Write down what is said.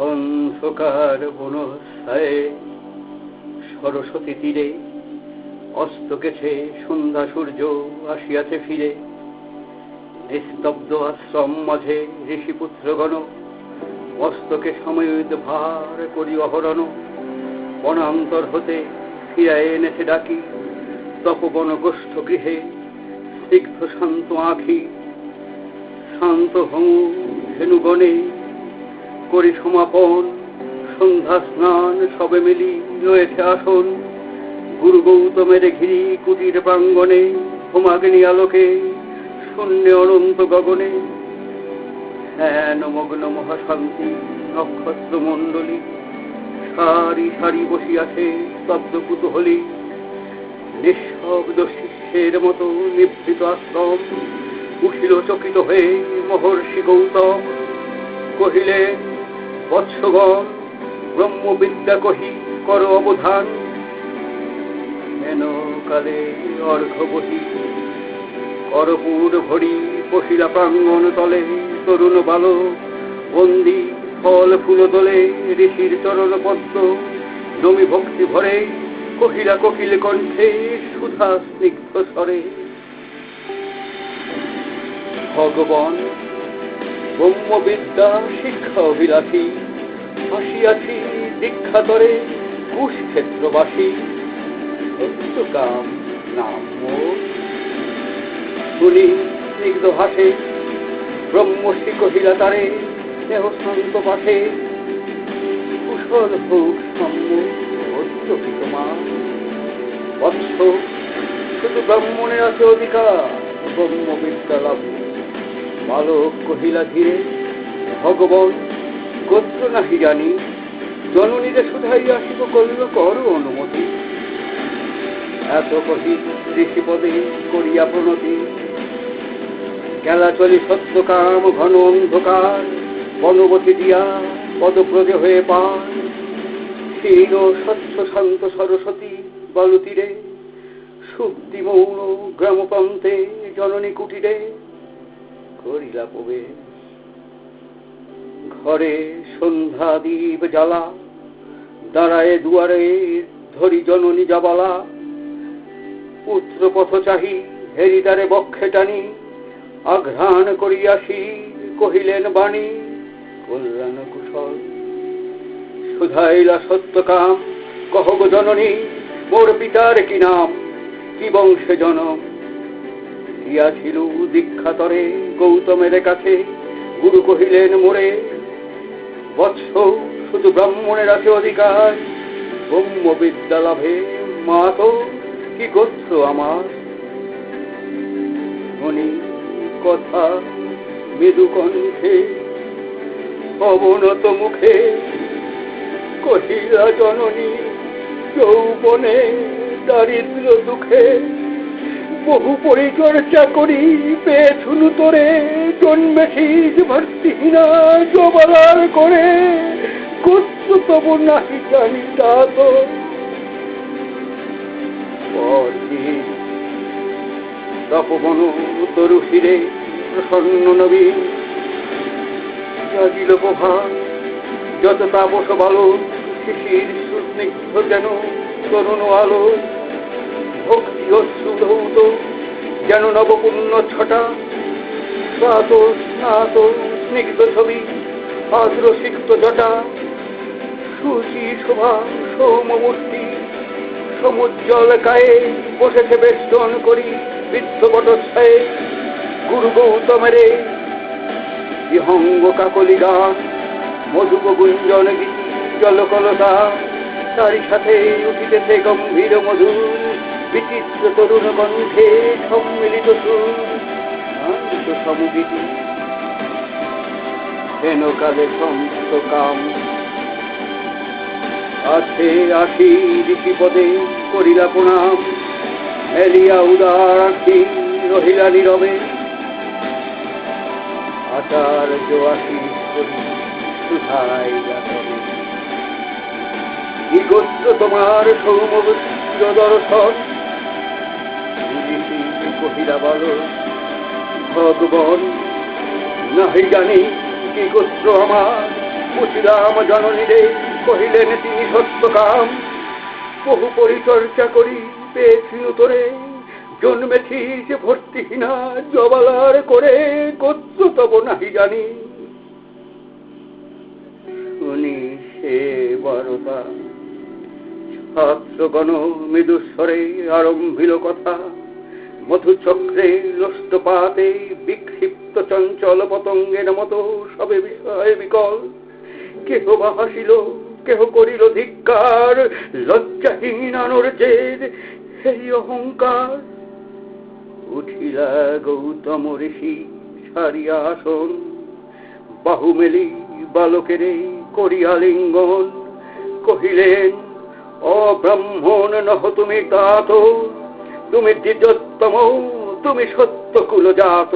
অন্ধকার বনস্থায়ে সরস্বতী তীরে অস্ত গেছে সন্ধ্যা সূর্য আসিয়াছে ফিরে। নিস্তব্ধ আশ্রম মাঝে ঋষিপুত্রগণ মস্তকে সময়োদ ভার করি অহরণ বনান্তর হতে ফিরায় এনেছে ডাকি। তপবন গোষ্ঠ গৃহে স্নিগ্ধ শান্ত আঁখি, শান্ত হমু ধেনুগণে করি সমাপন। সন্ধ্যা স্নান সবে মিলি রয়েছে আসন। গুরু গৌতমের ঘিরি কুটির প্রাঙ্গণে, হোমাগ্নি আলোকে, শূন্য অনন্ত গগনে। হ্যান মগ্ন মহাশান্তি নক্ষত্র মণ্ডলী, সারি সারি বসিয়াছে স্তব্ধ কুতূহলী। নিঃশব্দ শিষ্যের মতো নিভৃত আশ্রম উঠিল চকিত হয়ে মহর্ষি গৌতম। কহিলে বৎসগণ ব্রহ্মবিদ্যা কহি, কর অবধান। কালে অর্ঘ বহি করপুর ভরি বসিলা প্রাঙ্গণ তলে, তরুণ বালক, বন্দি, ফল ফুল দোলে, ঋষির চরণ পদ্ম নমি ভক্তি ভরে, কহিলা কোকিল কণ্ঠে সুধা স্নিগ্ধ স্বরে। ভগবান ব্রহ্মবিদ্যা শিক্ষা অভিলাষী। আসিয়াছি দীক্ষাতরে কুশক্ষেত্রবাসী সত্যকাম নাম। শুনি স্নিগ্ধ হাসে ব্রহ্মশ্রী কহিলা তারে স্নেহ শান্ত পাঠে কুশল হোক সম্য বৎস শুধু ব্রাহ্মণের আছে অধিকার, ব্রহ্মবিদ্যা লাভে বালক কহিলা, ধীরে, ভগবান, গোত্র নাহি জানি। জননীরে শুধাই আসিব করিল কর অনুমতি। এত কহি ঋষিপদে করিয়া প্রণতি। গেলা চলি সত্যকাম ঘন অন্ধকার, বনবতী দিয়া পদপ্রজে হয়ে পার ক্ষীণ স্বচ্ছ, শান্ত সরস্বতী বালুতীরে, সুপ্তি মৌন গ্রামপ্রান্তে জননী কুটিরে করিলা ঘরে সন্ধ্যা দ্বীপ জ্বালা, দাঁড়ায় দুয়ারে ধরি জননী জাবালা। পুত্র পথ চাহি, হেরিদারে বক্ষে টানি, আঘ্রাণ করিয়াসি কহিলেন বাণী, কল্যাণ কুশল। সুধাইলা সত্যকাম কহ জননী, মোর পিতার কি নাম, কি বংশে জনম? গিয়াছিল দীক্ষাতরে গৌতমের কাছে। গুরু কহিলেন, মোরে, বৎস শুধু ব্রাহ্মণের আছে অধিকার। ব্রহ্মবিদ্যা লাভে মা তো কি গোত্র আমার? ধনী কথা মৃদু কণ্ঠে অবনত মুখে কহিলা, জননী, যৌবনে দারিদ্র দুঃখে বহু পরিচর্যা করি, পেছুনু তোরে জন্মেছিস ভর্তিহীনা জবলার করে। গোত্র তবু নাহি জানি তা তো। তপবন তরু শিরে প্রসন্ন নবীন জাগিল প্রভা যত তাপস বালো শিশির সুস্নিগ্ধ যেন তরুণ আলো। যেন নবপূর্ণ ছটা। স্নাত স্নাত, স্নিগ্ধ ছবি, আদ্র সিক্ত জটা। সুচি শোভা, সৌমমূর্তি, সমুজ্জ্বল কায়ে বসেছে বেষ্টন করি বৃদ্ধ বটস্থায়ে। গুরু গৌতমেরে বিহঙ্গ কাকলি গান মধুপ গুঞ্জন গীতি, জলকলতা, তারই সাথে উঠিতেছে গম্ভীর মধুর বিচিত্র তরুণ কণ্ঠে সম্মিলিত সুর, শান্ত সমগীতি হেন কালে সমস্ত কাম। আছে আশি ঋষিপদে করিলা প্রণাম। উদার আখি রহিলা নীরবে। আচার্য আশিস করি কি গোত্র তোমার সৌমবুদ্ধ দর্শন? ঋষি কহিলা বল, ভগবান, নাহি জানি কি গোত্র আমার। পুছিলাম জননীরে কহিলেন তিনি সত্যকাম। বহু পরিচর্যা করি, পেয়েছি তোরে জন্মেছিস ভর্তিহীনা জবালার করে কচ্ছ তব নাহি জানি। শুনি সে বারতা ছাত্রগণ মৃদুস্বরে আরম্ভিল কথা। মধুচক্রে লোষ্টপাতে বিক্ষিপ্ত চঞ্চল পতঙ্গের মতো সবে বিষয় বিকল। কেহ বা হাসিল, কেহ করিল ধিক্কার, লজ্জাহীন আনর্যের সেই অহংকার। উঠিলা গৌতম ঋষি, সারিয়া আসন। বাহু মেলি বালকেরে করিয়া লিঙ্গন কহিলেন অব্রাহ্মণ নহ তুমি তাত তুমি দ্বিজোত্তম তুমি সত্য কুল জাত